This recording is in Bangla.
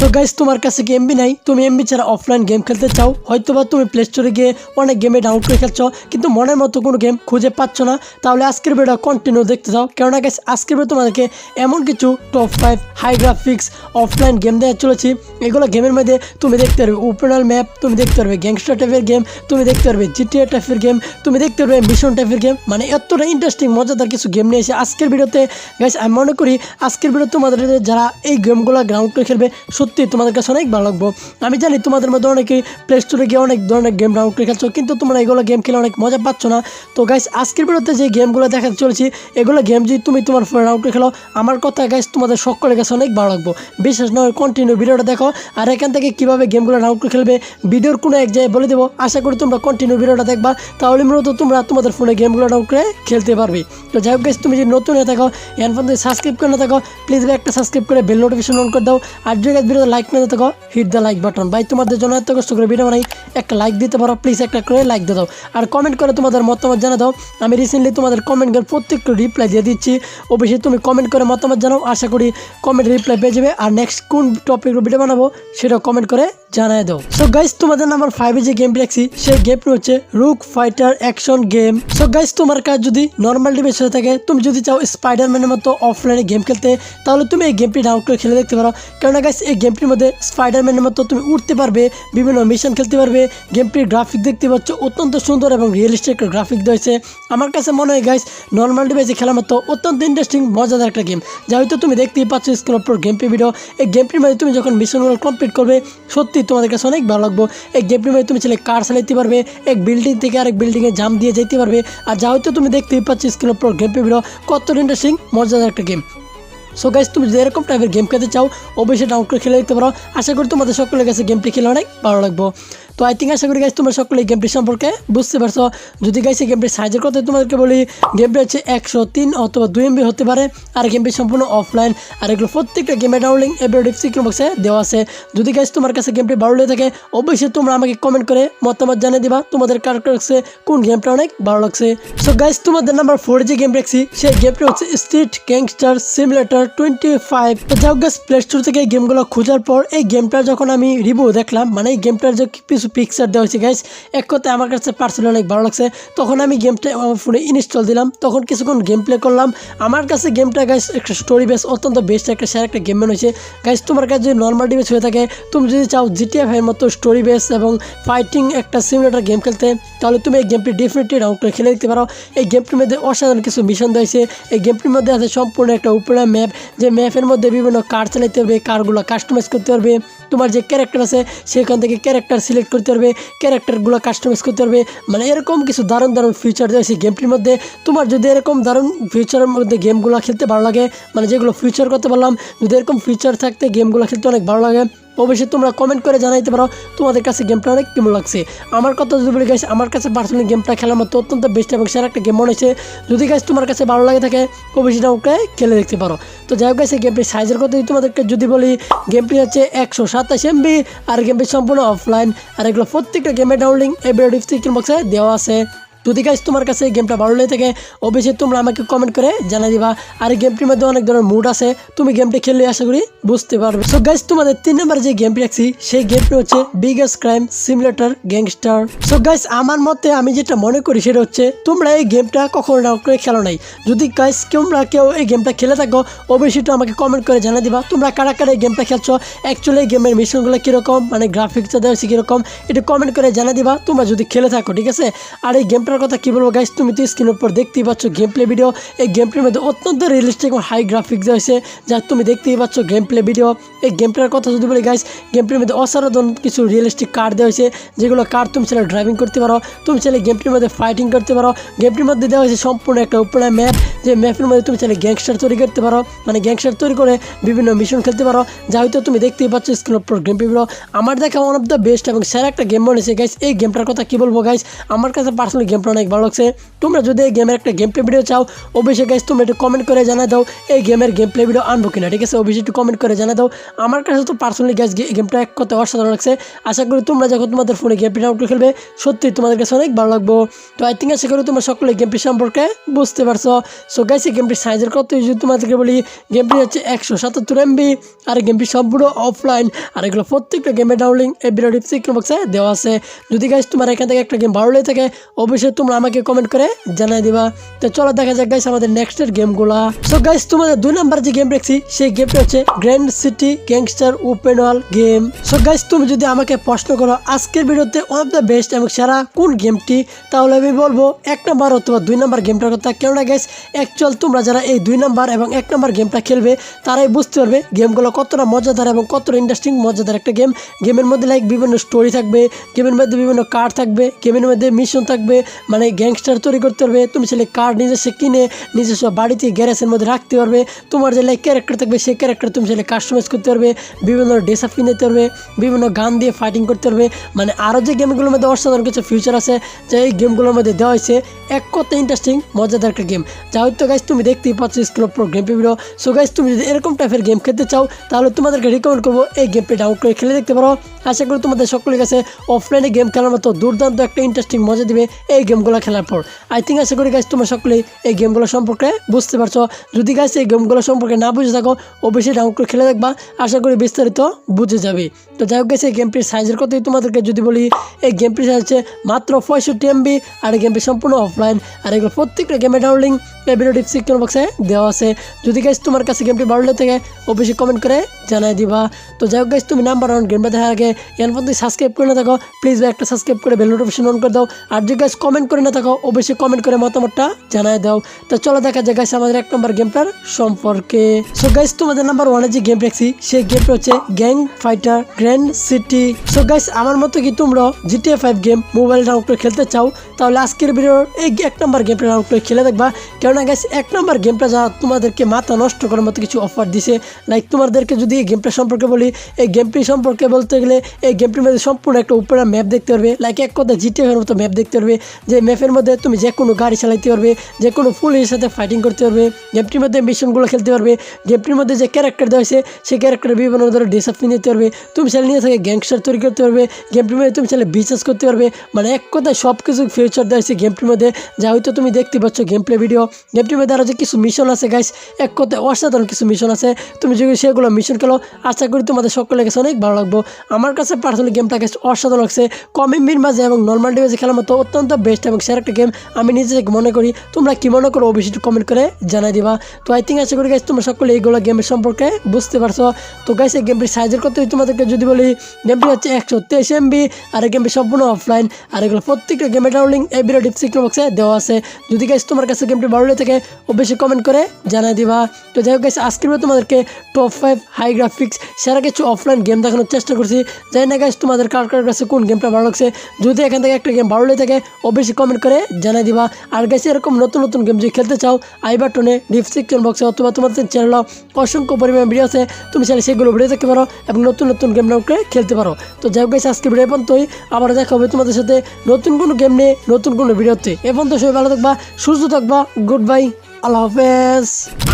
সো গাইস তোমার কাছে এমবি নাই? তুমি এমবি ছাড়া অফলাইন গেম খেলতে চাও? হয়তোবা তুমি প্লে স্টোরে গিয়ে অনেক গেমে ডাউনলোড করে খেলছো, কিন্তু মনের মতো কোনো গেম খুঁজে পাচ্ছ না। তাহলে আজকের ভিডিও কন্টিনিউ দেখতে চাও। কেননা গাইস আজকের ভিডিও তোমাদেরকে এমন কিছু top five high graphics offline game দেওয়া চলেছি। এগুলো গেমের মধ্যে তুমি দেখতে পারবে ওপেনাল ম্যাপ তুমি দেখতে পারবে গ্যাংস্টার টাইপের গেম তুমি দেখতে পারবে জিটিএ টাইপের গেম তুমি দেখতে পারবে মিশন টাইপের গেম মানে এতটা ইন্টারেস্টিং মজাদার কিছু গেম নিয়ে এসে আজকের ভিডিওতে গাইস আমি মনে করি আজকের ভিডিও তোমাদের যারা এই গেমগুলো গ্রাউন্ড করে খেলবে সত্যি তোমাদের কাছে অনেক ভালো লাগবো। আমি জানি তোমাদের মধ্যে অনেকেই প্লে স্টোরে গিয়ে অনেক ধরনের গেম ডাউনলোড করে খেলছো, কিন্তু তোমরা এগুলো গেম খেলে অনেক মজা পাচ্ছ না। তো গাইস আজকের ভিডিওতে যে গেমগুলো দেখাতে চলেছি, এগুলো গেম যদি তুমি তোমার ফোনে ডাউনলোড করে খেলো, আমার কথা গাইস তোমাদের সকলের কাছে অনেক ভালো লাগবো। বিশেষ নয় কন্টিনিউ ভিডিওটা দেখো, আর এখান থেকে কীভাবে গেমগুলো ডাউনলোড করে খেলবে, ভিডিওর কোনো এক জায়গায় বলে দেবো। আশা করি তোমরা কন্টিনিউ ভিডিওটা দেখবা, তাহলে মূলত তোমরা তোমাদের ফোনে গেমগুলো ডাউনলোড করে খেলতে পারবে। তো যাই হোক গাইস তুমি যদি নতুন হয়ে থাকো এন ফোন সাবস্ক্রাইব করে না থাকো প্লিজ একটা সাবস্ক্রাইব করে বেল নোটিফিকেশন অন করে দাও। আর যদি ভিডিওতে লাইক না থাকো হিট দ্য লাইক বাটন ভাই, তোমাদের জন্য এত কষ্ট করে ভিডিও বানাই, একটা লাইক দিতে পারো প্লিজ একটা করে লাইক দিয়ে দাও। আর কমেন্ট করে তোমাদের মতামত জানা দাও। আমি রিসেন্টলি তোমাদের কমেন্টের প্রত্যেকটা রিপ্লাই দিয়ে দিচ্ছি। অবশ্যই তুমি কমেন্ট করে মতামত জানাও, আশা করি কমেন্ট রিপ্লাই পেয়ে যাবে। আর নেক্সট কোন টপিকের ভিডিও বানাবো সেটা কমেন্ট করে জানাই দাও। সো গাইস তোমাদের নাম্বার ফাইভে যে গেম রাখছি সেই গেমটি হচ্ছে rook fighter action game so guys তোমার কাজ যদি নর্মাল ডিভাইস হয়ে থাকে, তুমি যদি চাও স্পাইডারম্যানের মতো অফলাইনে গেম খেলতে, তাহলে তুমি এই গেমটি ডাউনলোড করে খেলে দেখতে পারো। কেননা গাইস এই গেমটির মধ্যে স্পাইডারম্যানের মতো তুমি উঠতে পারবে, বিভিন্ন মিশন খেলতে পারবে। গেমটির গ্রাফিক দেখতে পাচ্ছ, অত্যন্ত সুন্দর এবং রিয়েলিস্টিক গ্রাফিক রয়েছে। আমার কাছে মনে হয় গাইস নর্মাল ডিভাইসে খেলার মতো অত্যন্ত ইন্টারেস্টিং মজাদার একটা গেম যা হয়তো তুমি দেখতেই পাচ্ছ স্ক্রিনের উপর গেমটি ভিডিও এই গেমটির মধ্যে তুমি যখন মিশনগুলো কমপ্লিট করবে, সত্যি তোমাদের কাছে অনেক ভালো লাগবে। এই গেমটির মধ্যে তুমি ছেলে কার চালাইতে পারবে, এক বিল্ডিং থেকে আরেক বিল্ডিংয়ে জাম দিয়ে যেতে পারবে। আর যা হয়তো তুমি দেখতেই পাচ্ছ স্ক্রিনের উপর গেমটি ভিডিও কত ইন্টারেস্টিং মজাদার একটা গেম সো গাইজ তুমি যদি এরকম টাইপের গেম খেলতে চাও, অবশ্যই ডাউনলোড করে খেলে দেখতে পারো। আশা করি তোমাদের সকলের কাছে গেমটি খেলে অনেক ভালো লাগবো। তো আই থিঙ্ক আশা করি গাইস তোমরা সকলে এই গেমটি সম্পর্কে বুঝতে পারছ। যদি গাইস এই গেমটির সাইজের কথা তোমাদেরকে বলি গেমটি হচ্ছে একশো তিন অথবা দুই এমবি হতে পারে, আর গেমটি সম্পূর্ণ অফলাইন আর এগুলো প্রত্যেকটা গেমের ডাউনলিং এবার ডিসক্রিপশন বক্সে দেওয়া আছে। যদি গাইস তোমার কাছে গেমটি ভালো লেগে থাকে, অবশ্যই তোমরা আমাকে কমেন্ট করে মতামত জানিয়ে দিবা, তোমাদের কার কাছে কোন গেমটা অনেক ভালো লাগছে। সো গাইস তোমাদের নাম্বার ফোর যে গেম রাখছি সেই গেমটি হচ্ছে street gangster simulator twenty five হোক গাইস প্লে স্টোর থেকে গেমগুলো খোঁজার পর এই গেমটা যখন আমি রিভিউ দেখলাম মানে এই গেমটার যে কিছু পিকচার দেওয়া হয়েছে গাইস এক কথায় আমার কাছে পার্সোনালি অনেক ভালো লাগছে। তখন আমি গেমটা আমার ফোনে ইনস্টল দিলাম। তখন কিছুক্ষণ গেম প্লে করলাম। আমার কাছে গেমটা গাইস একটা স্টোরি বেস অত্যন্ত বেস্ট একটা সেরা একটা গেম হয়েছে। গাইস তোমার কাছে যদি নর্মাল ডিবেস হয়ে থাকে, তুমি যদি চাও জিটিএফ এর মতো স্টোরি বেস এবং ফাইটিং একটা সিমুলেটার গেম খেলতে, তাহলে তুমি এই গেমটি ডেফিনেটলি ডাউনলোড করে খেলে দেখতে পারো। এই গেমটির মধ্যে অসাধারণ কিছু মিশন দিয়েছে এই গেমটির মধ্যে আছে সম্পূর্ণ একটা উপরে ম্যাপ যে ম্যাপের মধ্যে বিভিন্ন কার চালাইতে পারবে কারগুলো কাস্টমাইজ করতে পারবে। তোমার যে ক্যারেক্টার আছে, সেখান থেকে ক্যারেক্টার সিলেক্ট করতে পারবে, ক্যারেক্টারগুলো কাস্টমাইজ করতে পারবে মানে এরকম কিছু দারুণ দারুণ ফিচার রয়েছে গেমটির মধ্যে। তোমার যদি এরকম দারুণ ফিচারের মধ্যে গেমগুলো খেলতে ভালো লাগে মানে যেগুলো ফিচার করতে পারলাম যদি এরকম ফিচার থাকতে গেমগুলো খেলতে অনেক ভালো লাগে অবশ্যই তোমরা কমেন্ট করে জানাইতে পারো তোমাদের কাছে গেমটা অনেক কেমন লাগছে। আমার কথা যদি বলি গাইস আমার কাছে পার্সোনালি গেমটা খেলার মতো অত্যন্ত বেস্ট এবং সেরা একটা গেম মনে হয়েছে যদি গাইস তোমার কাছে ভালো লাগে থাকে, অবশ্যই ওকে খেলে দেখতে পারো। তো যাই হোক গাইস এই গেমটির সাইজের কথা তোমাদেরকে যদি বলি গেমটি হচ্ছে একশো সাতাশ এমবি আর গেমটি সম্পূর্ণ অফলাইন আর এগুলো প্রত্যেকটা গেমের ডাউনলিং এই ভিডিও ডিসক্রিপশন বক্সে দেওয়া আছে। যদি গাইস তোমার কাছে এই গেমটা ভালো লেগে থাকে অবশ্যই তোমরা আমাকে কমেন্ট করে জানিয়ে দিবা। আর এই গেমটির মধ্যে অনেক ধরনের মুড আছে, তুমি গেমটি খেললে আশা করি বুঝতে পারবে। সো গাইস তোমাদের তিন নম্বর যে গেমটি রাখছি সেই গেমটি হচ্ছে biggest crime simulator gangster so guys আমার মতে আমি যেটা মনে করি সেটা হচ্ছে, তোমরা এই গেমটা কখনো ডাউনলোড করে খেলো নাই। যদি গাইস তোমরা কেউ এই গেমটা খেলে থাকো অবশ্যই তো আমাকে কমেন্ট করে জানিয়ে দিবা, তোমরা কারা কারা এই গেমটা খেলছো অ্যাকচুয়ালি এই গেমের মিশনগুলো কীরকম মানে গ্রাফিক্সটা দেওয়া হচ্ছে কীরকম এটা কমেন্ট করে জানিয়ে দিবা, তোমরা যদি খেলে থাকো, ঠিক আছে? আর এই গেমটার কথা কি বলব? গাইস তুমি তো স্ক্রিনের উপর দেখতেই পাচ্ছ গেম প্লে ভিডিও এই গেম প্লের মধ্যে অত্যন্ত রিয়েলিস্টিক এবং হাই গ্রাফিক্স রয়েছে, যা তুমি দেখতেই পাচ্ছ গেম প্লে ভিডিও এই গেম প্লের কথা যদি বলি গাইস গেম প্লের মধ্যে অসাধারণ কিছু রিয়েলিস্টিক কার দেওয়া হয়েছে, যেগুলো কার তুমি ছেলে ড্রাইভিং করতে পারো, তুমি ছেলে গেমটির মধ্যে ফাইটিং করতে পারো। গেমটির মধ্যে দেওয়া হয়েছে সম্পূর্ণ একটা উপরে ম্যাপ যে ম্যাপের মধ্যে তুমি ছেলে গ্যাংস্টার তৈরি করতে পারো। মানে গ্যাংস্টার তৈরি করে বিভিন্ন মিশন খেলতে পারো, যা হয়তো তুমি দেখতেই পাচ্ছ স্ক্রিনের উপর গেম প্লে ভিডিও আমার দেখা ওয়ান অফ দ্য বেস্ট এবং সেরা একটা গেম মনে হয়েছে গাইস এই গেমটার কথা কি বলব গাইস আমার কাছে পার্সোনালি গেমটা গেমটা অনেক ভালো লাগছে। তোমরা যদি এই গেমের একটা গেম প্লে ভিডিও চাও, অবশ্যই গাইস তোমরা একটু কমেন্ট করে জানা দাও এই গেমের গেম প্লে ভিডিও আনব কিনা, ঠিক আছে? অবশ্যই একটু কমেন্ট করে জানা দাও। আমার কাছে তো পার্সোনালি গাইস গেমটা এক কথা অসাধারণ লাগছে। আশা করি তোমরা যখন তোমাদের ফোনে গেম প্লে ডাউনলোড খেলবে সত্যি তোমাদের কাছে অনেক ভালো লাগবো। তো আই থিঙ্ক আশা করি তোমরা সকলে গেমটি সম্পর্কে বুঝতে পারছ। সো গাইস এই গেমটির সাইজের কত যদি তোমাদেরকে বলি গেম গেমটি হচ্ছে একশো সাতাত্তর এমবি আর এই গেমটি সম্পূর্ণ অফলাইন আর এগুলো প্রত্যেকটা গেমের ডাউনলিং এই ভিডিও ডিসক্রিপশন বক্সে দেওয়া আছে। যদি গাইস তোমার এখান থেকে একটা গেম ভালো লেগে থাকে, অবশ্যই তোমরা আমাকে কমেন্ট করে জানাই দিবা। তো চলো দেখা যাক গাইস আমাদের নেক্সটের গেমগুলা সো গাইস তোমাদের দুই নাম্বার যে গেম দেখছি, সেই গেমটা হচ্ছে grand city gangster open wall game so guys তুমি যদি আমাকে প্রশ্ন করো, আজকের ভিডিওতে ওয়ান অফ দ্য বেস্ট এবং সেরা কোন গেমটি তাহলে আমি বলব এক নাম্বার অথবা দুই নাম্বার গেমটার কথা। কেননা গাইস অ্যাকচুয়াল তোমরা যারা এই দুই নাম্বার এবং এক নাম্বার গেমটা খেলবে, তারাই বুঝতে পারবে গেমগুলো কতটা মজাদার এবং কতটা ইন্টারেস্টিং মজাদার একটা গেম গেমের মধ্যে লাইক বিভিন্ন স্টোরি থাকবে গেমের মধ্যে বিভিন্ন কার্ড থাকবে গেমের মধ্যে মিশন থাকবে মানে গ্যাংস্টার তৈরি করতে পারবে, তুমি ছেলে কার্ড নিজস্ব কিনে নিজস্ব বাড়িতে গ্যারেজের মধ্যে রাখতে পারবে, তোমার যে লাইক ক্যারেক্টার থাকবে সেই ক্যারেক্টার তুমি ছেলে কাস্টমাইজ করতে পারবে, বিভিন্ন ড্রেস আপ কিনে দিতে পারবে, বিভিন্ন গান দিয়ে ফাইটিং করতে পারবে মানে আরও যে গেমগুলোর মধ্যে অসাধারণ কিছু ফিউচার আছে, যে এই গেমগুলোর মধ্যে দেওয়া হয়েছে, এক কথা ইন্টারেস্টিং মজাদার একটা গেম যা হয়তো গাইজ তুমি দেখতেই পাচ্ছ screen pro game video so guys তুমি যদি এরকম টাইপের গেম খেলতে চাও, তাহলে তোমাদেরকে রিকমেন্ড করব এই গেমটি ডাউনলোড করে খেলে দেখতে পারো। আশা করি তোমাদের সকলের কাছে অফলাইনে গেম খেলার মতো দুর্দান্ত একটা ইন্টারেস্টিং মজা দিবে। এই গেমগুলো খেলার পর। আই থিঙ্ক আশা করি গাইজ তোমরা সকলেই এই গেমগুলো সম্পর্কে বুঝতে পারছ। যদি গাইজ এই গেমগুলো সম্পর্কে না বুঝে থাকো, অবশ্যই ডাউনলোড করে খেলে দেখবা। আশা করি বিস্তারিত বুঝে যাবে। তো যাই হোক গেছে এই গেমটির সাইজের কথাই তোমাদেরকে যদি বলি, এই গেমটির সাইজ হচ্ছে মাত্র পঁয়ষট্টি এমবি আর এই গেমটি সম্পূর্ণ অফলাইন আর এগুলো প্রত্যেকটা গেমের ডাউনলিং এই ভিডিও ডিসক্রিপশন বক্সে দেওয়া আছে। যদি গাইজ তোমার কাছে গেমটি ভালো লেগে থাকে, অবশ্যই কমেন্ট করে জানাই দিবা। তো যাই হোক গাইজ তুমি নাম্বার ওয়ান গেমটা দেখার আগে এর মধ্যে সাবস্ক্রাইব করে না থাকো প্লিজ একটা সাবস্ক্রাইব করে বেল নোটিফিকেশন অন করে দাও। আর যদি গাইজ কমেন্ট করে না থাকো, অবশ্যই কমেন্ট করে মতামতটা জানাই দাও। তো চলো দেখা যায় গাইজ আমাদের এক নম্বর গেমটার সম্পর্কে। সো গাইজ তোমাদের নাম্বার ওয়ানে যে গেম দেখছি, সেই গেমটা হচ্ছে gang fighter grand city so guys আমার মতো কি তোমরা GTA five game mobile download করে খেলতে চাও? তাহলে আজকের ভিডিওর এই এক নম্বর ডাউনলোড করে খেলে দেখবা। কেননা গাইজ এক নম্বর গেমটা যা তোমাদেরকে মাথা নষ্ট করার মতো কিছু অফার দিছে লাইক তোমাদেরকে যদি এই গেমটা সম্পর্কে বলি, এই গেমটি সম্পর্কে বলতে গেলে এই গেমটির মধ্যে সম্পূর্ণ একটা উপরে ম্যাপ দেখতে পারবে। লাইক এক কথা জিটিএফ এর মতো ম্যাপ দেখতে পারবে, যে ম্যাপের মধ্যে তুমি যে কোনো গাড়ি চালাইতে পারবে, যে কোনো পুলিশের সাথে ফাইটিং করতে পারবে গেমটির মধ্যে মিশনগুলো খেলতে পারবে গেমটির মধ্যে যে ক্যারেক্টার দেওয়া হয়েছে, সেই ক্যারেক্টারের বিভিন্ন ধরনের ড্রেস আপ নিতে পারবে। তুমি চাইলে নিয়ে থাকে গ্যাংস্টার তৈরি করতে পারবে গেমটির মধ্যে তুমি চাইলে বিজনেস করতে পারবে মানে এক কথায় সব কিছু ফিউচার দেওয়া হয়েছে গেমটির মধ্যে। যা হয়তো তুমি দেখতে পাচ্ছ গেম প্লে ভিডিও গেমটির মধ্যে আরও যে কিছু মিশন আছে গাইস এক কথায় অসাধারণ কিছু মিশন আছে। তুমি যদি সেগুলো মিশন খেলো, আশা করি তোমাদের সকলের কাছে অনেক ভালো লাগবো। আমার কাছে পার্সোনালি গেমটা কাছে অসাধারণ লাগছে। কম এমবির মাঝে এবং নর্মাল ডিভাইসে খেলার মতো অত্যন্ত বেস্ট এবং সেরা একটা গেম আমি নিজে মনে করি। তোমরা কি মনে করো, অবশ্যই কমেন্ট করে জানাই দিবা। তো আই থিঙ্ক আশা করি গাইস তোমরা সকলে এইগুলো গেমের সম্পর্কে বুঝতে পারছ। তো গাইস এই গেমটির সাইজের কথাই তোমাদেরকে যদি বলি গেমটি হচ্ছে একশো তেইশ এমবি আর এই গেমটি সম্পূর্ণ অফলাইন আর এগুলো প্রত্যেকটা গেমের ডাউনলিং এই ভিডিও ডিসক্রিপশন বক্সে দেওয়া আছে। যদি গাইস তোমার কাছে গেমটি ভালো লেগে থাকে, অবশ্যই কমেন্ট করে জানাই দিবা। তো যাই হোক গাইস আজকের তোমাদেরকে টপ ফাইভ হাই গ্রাফিক্স সেরা কিছু অফলাইন গেম দেখানোর চেষ্টা করছি। জানি না গাইস তোমাদের কার কার কাছে কোন গেমটা ভালো লাগছে। যদি এখান থেকে একটা গেম ভালো লেগে থাকে, অবশ্যই কমেন্ট করে জানাই দিবা। আর গাইস এরকম নতুন নতুন গেম যদি খেলতে চাও, আই বাটনে ডিসক্রিপশন বক্সে অথবা তোমাদের চ্যানেল অসংখ্য পরিমাণে ভিডিও আছে, তুমি চাইলে সেগুলো ভিডিও দেখতে পারো এবং নতুন নতুন গেম করে খেলতে পারো। তো যাই হোক গাইস আজকে ভিডিও পর্যন্তই। আবার দেখা হবে তোমাদের সাথে নতুন কোনো গেম নিয়ে। নতুন কোনো ভিডিওতে এ পর্যন্ত সবাই ভালো থাকবা সুস্থ থাকবা গুড বাই আল্লাহ হাফেজ।